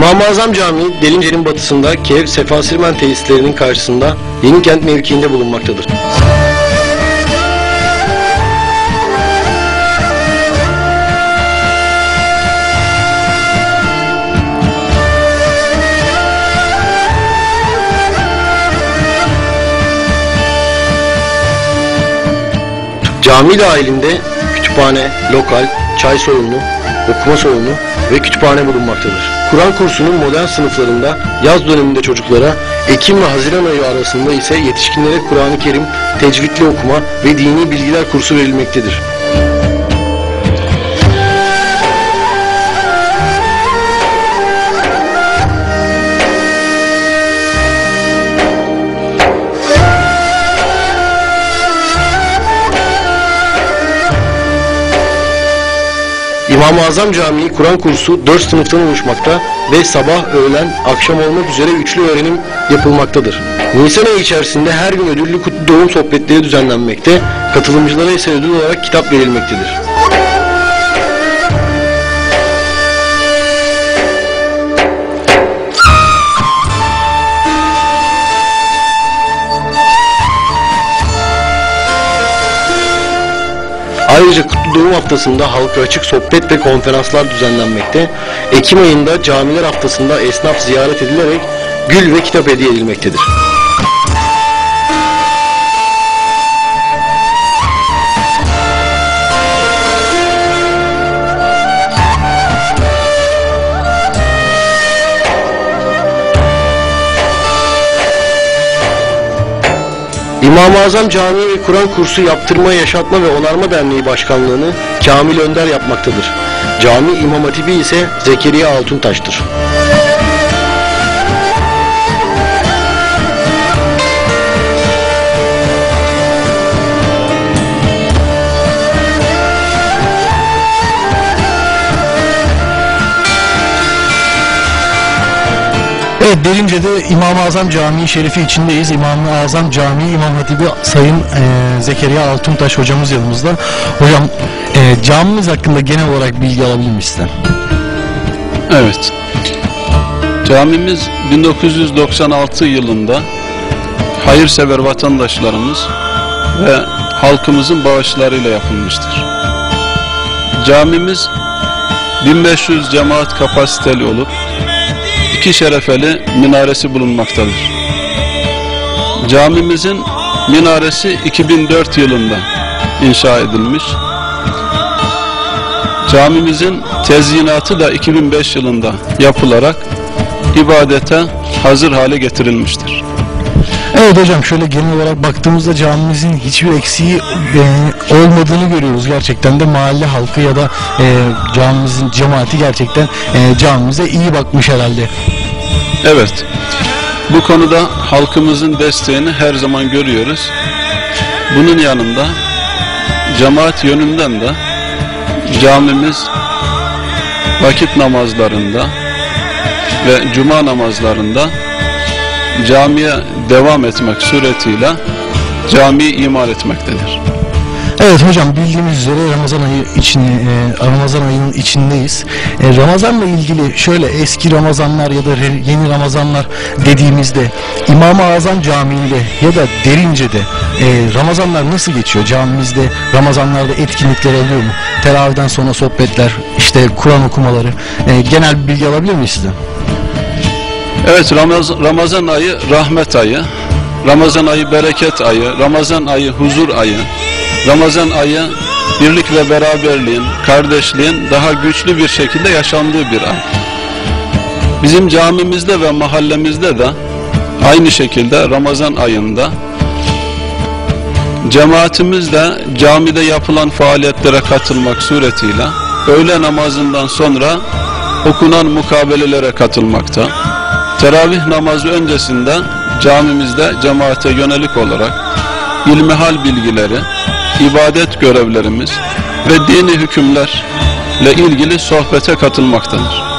İmam-ı Azam Camii Delince'nin batısında Kev Sefa Sirmen tesislerinin karşısında Yenikent mevkiinde bulunmaktadır. Cami dahilinde kütüphane, lokal, çay salonu, okuma salonu ve kütüphane bulunmaktadır. Kur'an kursunun modern sınıflarında yaz döneminde çocuklara, Ekim ve Haziran ayı arasında ise yetişkinlere Kur'an-ı Kerim, tecvidli okuma ve dini bilgiler kursu verilmektedir. İmam-ı Azam Camii Kur'an kursu 4 sınıftan oluşmakta ve sabah, öğlen, akşam olmak üzere üçlü öğrenim yapılmaktadır. Nisan ayı içerisinde her gün ödüllü kutlu doğum sohbetleri düzenlenmekte, katılımcılara ise ödül olarak kitap verilmektedir. Ayrıca Kutlu Doğum Haftası'nda halka açık sohbet ve konferanslar düzenlenmekte. Ekim ayında camiler haftasında esnaf ziyaret edilerek gül ve kitap hediye edilmektedir. İmam-ı Azam Camii ve Kur'an kursu yaptırma, yaşatma ve onarma derneği başkanlığını Kamil Önder yapmaktadır. Cami İmam Hatibi ise Zekeriya Altuntaş'tır. Derince'de İmam-ı Azam Camii Şerifi içindeyiz. İmam-ı Azam Camii İmam Hatibi Sayın e, Zekeriya Altuntaş hocamız yanımızda. Hocam e, camimiz hakkında genel olarak bilgi alabilir miyiz? Evet. Camimiz 1996 yılında hayırsever vatandaşlarımız ve halkımızın bağışlarıyla yapılmıştır. Camimiz 1500 cemaat kapasiteli olup iki şerefeli minaresi bulunmaktadır. Camimizin minaresi 2004 yılında inşa edilmiş. Camimizin tezyinatı da 2005 yılında yapılarak ibadete hazır hale getirilmiştir. Evet hocam şöyle genel olarak baktığımızda camimizin hiçbir eksiği e, olmadığını görüyoruz. Gerçekten de mahalle halkı ya da e, camimizin cemaati gerçekten e, camimize iyi bakmış herhalde. Evet, bu konuda halkımızın desteğini her zaman görüyoruz. Bunun yanında cemaat yönünden de camimiz vakit namazlarında ve cuma namazlarında camiye devam etmek suretiyle camiyi imar etmektedir. Evet hocam bildiğimiz üzere Ramazan ayı için e, Ramazan ayının içindeyiz. E, Ramazanla ilgili şöyle eski Ramazanlar ya da yeni Ramazanlar dediğimizde İmam-ı Azam Camii'nde ya da Derince'de e, Ramazanlar nasıl geçiyor? Camimizde Ramazanlarda etkinlikler oluyor mu? Teravihden sonra sohbetler, işte Kur'an okumaları. Genel bir bilgi alabilir miyiz sizden? Evet Ramaz- Ramazan ayı rahmet ayı, Ramazan ayı bereket ayı, Ramazan ayı huzur ayı, Ramazan ayı birlik ve beraberliğin, kardeşliğin daha güçlü bir şekilde yaşandığı bir ay. Bizim camimizde ve mahallemizde de aynı şekilde Ramazan ayında cemaatimiz de camide yapılan faaliyetlere katılmak suretiyle öğle namazından sonra okunan mukabelelere katılmakta. Teravih namazı öncesinde camimizde cemaate yönelik olarak ilmihal bilgileri, ibadet görevlerimiz ve dini hükümlerle ilgili sohbete katılmaktadır.